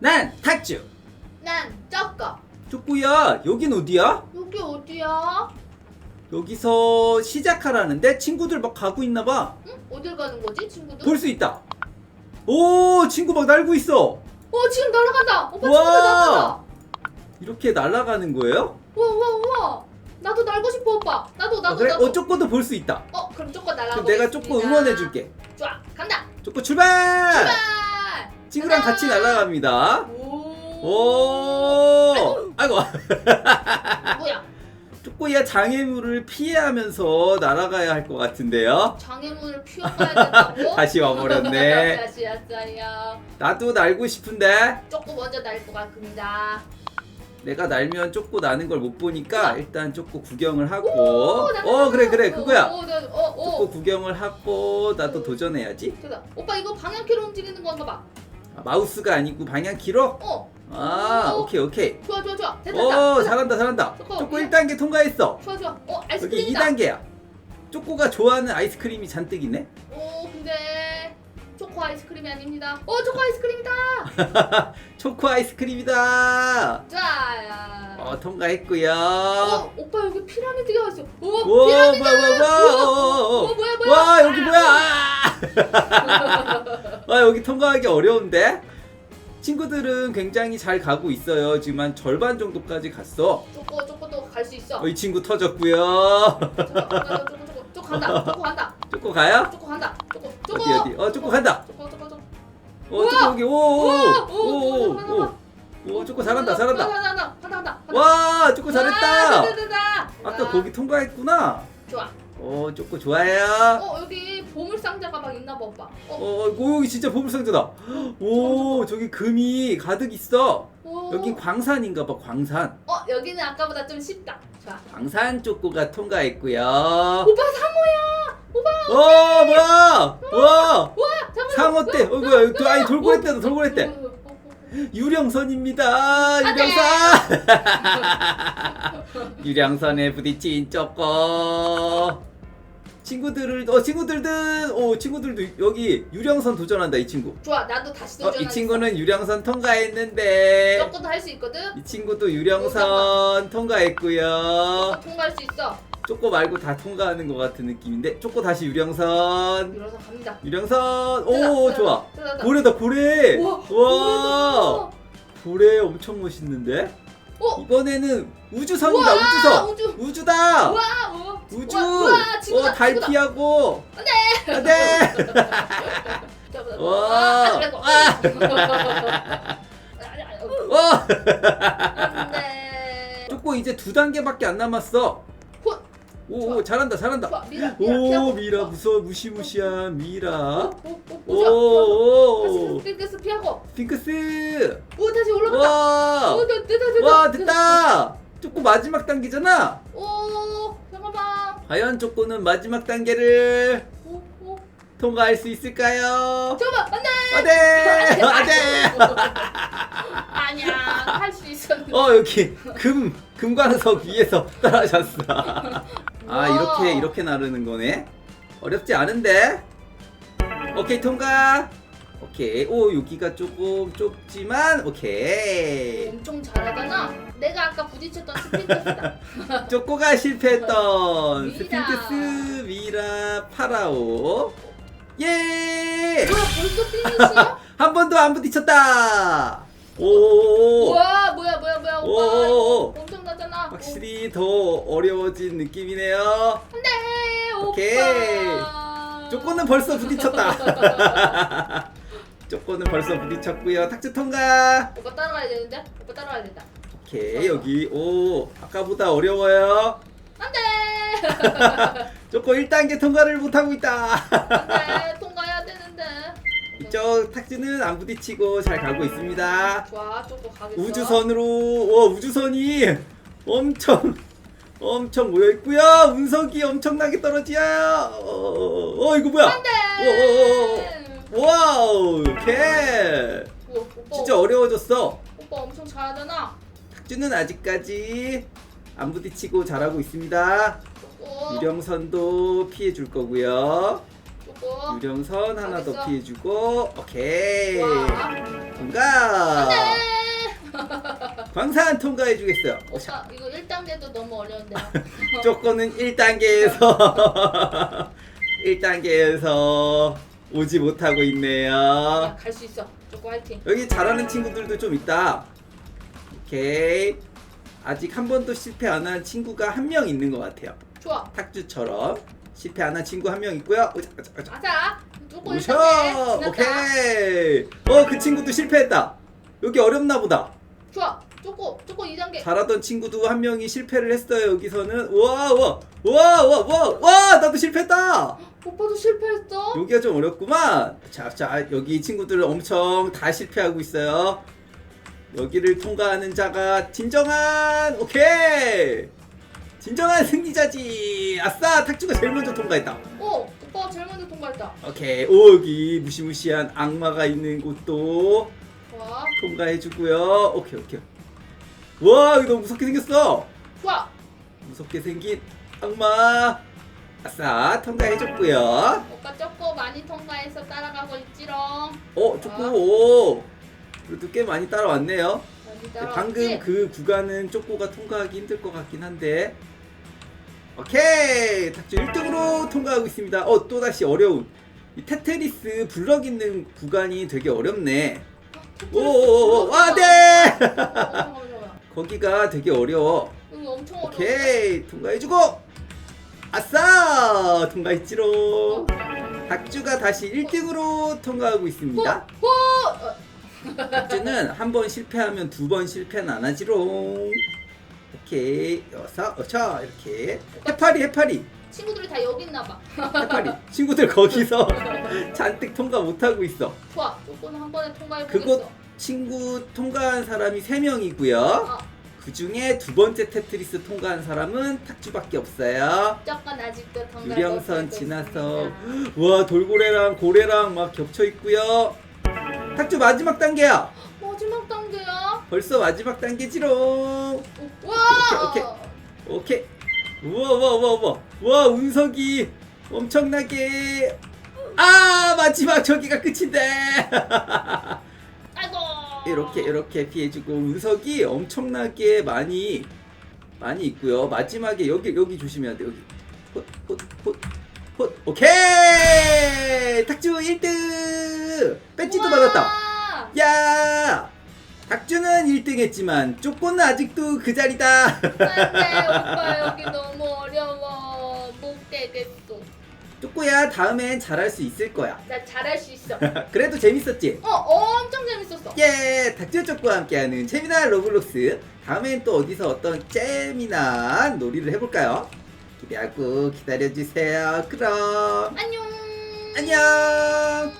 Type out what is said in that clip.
난 탁주. 난 쩌꺼. 쪼꾸야, 여긴 어디야? 여기 어디야? 여기서 시작하라는데 친구들 막 가고 있나 봐. 응? 어딜 가는 거지 친구들? 볼 수 있다. 오, 친구 막 날고 있어. 어 지금 날아간다. 오빠. 친구들 날아간다. 이렇게 날아가는 거예요? 우와 우와 우와. 나도 날고 싶어 오빠. 나도 아, 나도 그래? 나도. 어, 쪼꼬도 볼 수 있다. 어 그럼 그럼 날아가. 내가 쪼꼬 응원해 줄게. 좋아 간다. 쪼꼬 출발! 출발. 친구랑. 같이 날아갑니다. 오. 오! 아이고. 뭐야? 쪼꼬야 장애물을 피해하면서 날아가야 할 것 같은데요. 장애물을 피워가야 된다고? 다시 와버렸네. 다시 왔어요. 나도 날고 싶은데 쪼꼬 먼저 날 것 같습니다. 내가 날면 쪼꼬 나는 걸 못 보니까 일단 쪼꼬 구경을 하고 오, 나- 어 그래 그래 어, 그거야 어, 나- 어, 어. 쪼꼬 구경을 하고 나도 도전해야지 됐다. 오빠 이거 방향키로 움직이는 건가 봐. 아, 마우스가 아니고 방향키로 어. 아 오. 오케이 오케이 좋아 좋아 좋아. 됐다. 오 됐다. 잘한다 잘한다 쪼꼬, 쪼꼬 예. 1단계 통과했어 좋아 좋아. 어 여기 아이스크림이다. 2단계야 쪼꼬가 좋아하는 아이스크림이 잔뜩 있네 오 근데 초코 아이스크림이 아닙니다. 어 초코 아이스크림이다. 초코 아이스크림이다 자. 어 통과했고요 어 오빠 여기 피라미드가 있어. 오와 피라미드. 뭐야 뭐야 뭐야 어, 어, 어 어. 뭐야 뭐야. 와 여기 뭐야 아! 아 여기 통과하기 어려운데 친구들은 굉장히 잘 가고 있어요 지금 한 절반 정도까지 갔어 초코 초코도 갈수 있어. 어, 이 친구 터졌고요 초코 초코 초코 간다. 초코 간다. 쪼꼬 가요? 초코 간다. 초코 초코. 어디 어디 어 쪼꼬 간다 초코 초코 초코. 어! 쪼꼬 여기 우와! 오, 오, 오 오 오 오 쪼꼬 잘한다 잘한다. 와 쪼꼬 와, 잘했다. 아까 아, 거기 통과했구나 좋아. 어 쪼꼬 좋아요 어 여기 보물 상자가 막 있나 봐 오빠. 어. 어 오, 여기 진짜 보물상자다 오 저기 금이 가득 있어 오. 여기 광산인가 봐 광산 어 여기는 아까보다 좀 쉽다. 좋아. 광산 쪼꼬가 통과했고요 오빠 상어야. 오빠. 어 뭐야 와 와 상어. 때 어, 뭐야 아니 돌고래 때다 돌고래 때 어, 어, 어, 어. 유령선입니다. 유령선 유령선에 부딪힌 쪼꼬 친구들을 어 친구들들 오 친구들도 여기 유령선 도전한다 이 친구 좋아 나도 다시 어, 도전하겠어. 이 친구는 유령선 통과했는데 조금도 할 수 있거든. 이 친구도 유령선 통과했고요 통과할 수 있어. 쪼꼬 말고 다 통과하는 것 같은 느낌인데 쪼꼬 다시 유령선 밀어서 갑니다. 유령선 오 됐다, 좋아 됐다, 됐다. 고래다 고래 우와, 와 고래 엄청 멋있는데 어. 이번에는 우주선이다 우와, 우주선 우주. 우주다 우와 우와. 우주 우와, 우와, 어, 달 친구다. 피하고 안돼 안돼 자, 와. 아, 그래도. 와 안돼. 쪼꼬 이제 두 단계밖에 안 남았어 훗. 오, 오 잘한다 잘한다 좋아 미라 미라 오 피하고. 미라 무서워 무시무시한 미라 오 오 오 오오 다시 핑크스 피하고. 핑크스 오 다시 올라갔다. 와 오 됐다 됐다. 와 됐다 쪼꼬 마지막 단계잖아 오 잠깐만. 과연 쪼꼬는 마지막 단계를 오 오. 통과할 수 있을까요? 잠깐만 안 돼. 안돼 안돼 아니야 할 수 있었는데. 어 여기 금 금광석 위에서 떨어졌어 아. 이렇게 이렇게 나르는 거네 어렵지 않은데 오케이 통과 오케이 오 여기가 조금 좁지만 오케이 엄청 잘하잖아. 내가 아까 부딪혔던 스피커스다. 쪼꼬가 실패했던 미라. 스핑크스 미라 파라오 예! 뭐야 벌써 피니시야? 한 번도 안 부딪혔다 오와 뭐야 뭐야 뭐야 오, 오빠 오, 오. 엄 청나잖아. 확실히 더 어려워진 느낌이네요 안돼. 오케이. 쪼꼬는 벌써 부딪혔다 쪼꼬는 벌써 부딪혔고요 탁주 통과 오빠 따라가야 되는데? 오빠 따라가야 된다. 오케이 여기 오 아까보다 어려워요 안돼. 쪼꼬 1단계 통과를 못하고 있다 안돼 통과해야 되는데. 이쪽 탁주는 안 부딪히고 잘 가고 있습니다 좋아 쪼꼬 가겠어. 우주선으로 와 우주선이 엄청 엄청 모여 있고요 운석이 엄청나게 떨어지요 어, 어, 어, 이거 뭐야 안돼. 오, 오, 오. 와우 개 오빠, 진짜 어려워졌어 오빠 엄청 잘하잖아. 탁주는 아직까지 안 부딪히고 잘하고 있습니다 쪼꼬. 유령선도 피해 줄 거고요 쪼꼬. 유령선 하나 더 알겠어. 피해 주고 오케이 와. 통과 항상 통과해 주겠어요. 오빠 이거 1단계도 너무 어려운데요. 조건은 1단계에서 1단계에서 오지 못하고 있네요. 갈 수 있어. 초코 화이팅. 여기 잘하는 친구들도 좀 있다. 오케이. 아직 한 번도 실패 안 한 친구가 한 명 있는 것 같아요. 좋아. 탁주처럼 실패 안 한 친구 한 명 있고요. 오자, 오자, 오자. 가자. 초코 오셔. 1단계 지났다. 오케이. 어, 그 친구도 실패했다. 여기 어렵나 보다. 좋아. 초코 초코 2단계. 잘하던 친구도 한 명이 실패를 했어요. 여기서는 와, 와, 와, 와, 와, 와, 나도 실패했다. 오빠도 실패했어. 여기가 좀 어렵구만. 자, 자, 여기 친구들 엄청 다 실패하고 있어요. 여기를 통과하는 자가 진정한 오케이. 진정한 승리자지. 아싸, 탁주가 제일 먼저 통과했다. 오 오빠가 제일 먼저 통과했다. 오케이. 오, 여기 무시무시한 악마가 있는 곳도. 통과해주고요. 오케이, 오케이. 와, 이거 너무 무섭게 생겼어. 좋아. 무섭게 생긴 악마. 아싸, 통과해줬고요. 오빠 초코 많이 통과해서 따라가고 있지롱. 어, 쪼꼬, 오. 그래도 꽤 많이 따라왔네요. 많이 네, 따라왔지? 방금 그 구간은 쪼꼬가 통과하기 힘들 것 같긴 한데. 오케이! 탁주 1등으로 통과하고 있습니다. 어, 또다시 어려운. 이 테트리스 블럭 있는 구간이 되게 어렵네. 오오오, 와, 네! 어, 잠깐만 잠깐만. 거기가 되게 어려워. 여기 엄청 어려워. 오케이, 통과해주고! 아싸! 통과했지롱. 탁주가 다시 1등으로 통과하고 있습니다. 호! 어, 탁주는 한 번 실패하면 두 번 실패는 안 하지롱. 오케이, 여섯, 어차 이렇게. 해파리, 해파리, 친구들이 다 여기 있나 봐. 해파리. 친구들 거기서 잔뜩 통과 못 하고 있어. 좋아. 초코는 한 번에 통과해 보겠어. 친구 통과한 사람이 세 명이고요. 아, 그 중에 두 번째 테트리스 통과한 사람은 탁주밖에 없어요. 무조건 아직도. 유령선 지나서 와 돌고래랑 고래랑 막 겹쳐 있고요. 탁주 마지막 단계야. 마지막 단계야. 벌써 마지막 단계지롱. 오, 와. 오케이, 오케이. 우와 우와 우와 우와 와 운석이 엄청나게 아 마지막 저기가 끝인데 아 이렇게 이렇게 피해주고 운석이 엄청나게 많이 많이 있고요 마지막에 여기 여기 조심해야 돼 여기 헛헛헛헛 오케이 탁주 1등 배지도. 받았다 야 탁주는 1등 했지만 쪼꼬는 아직도 그 자리다 안돼 오빠 여기 너무 어려워 못 되겠어. 쪼꼬야 다음엔 잘할 수 있을 거야 나 잘할 수 있어. 그래도 재밌었지? 어 엄청. 예 쪼꼬와 함께하는 재미난 로블록스 다음엔 또 어디서 어떤 재미난 놀이를 해볼까요? 기대하고 기다려주세요 그럼 안녕. 안녕